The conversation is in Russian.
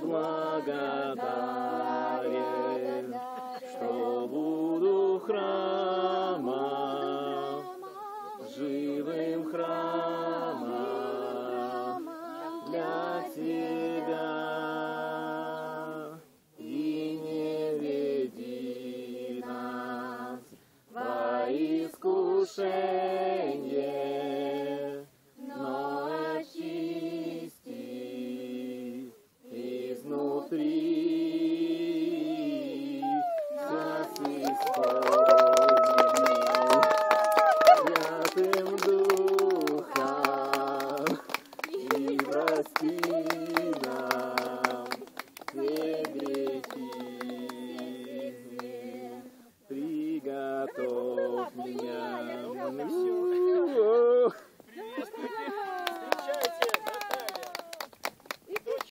благодарен, что буду храмом, живым храмом для Тебя. И не нас во искушение, прости нам все грехи, приготовь меня.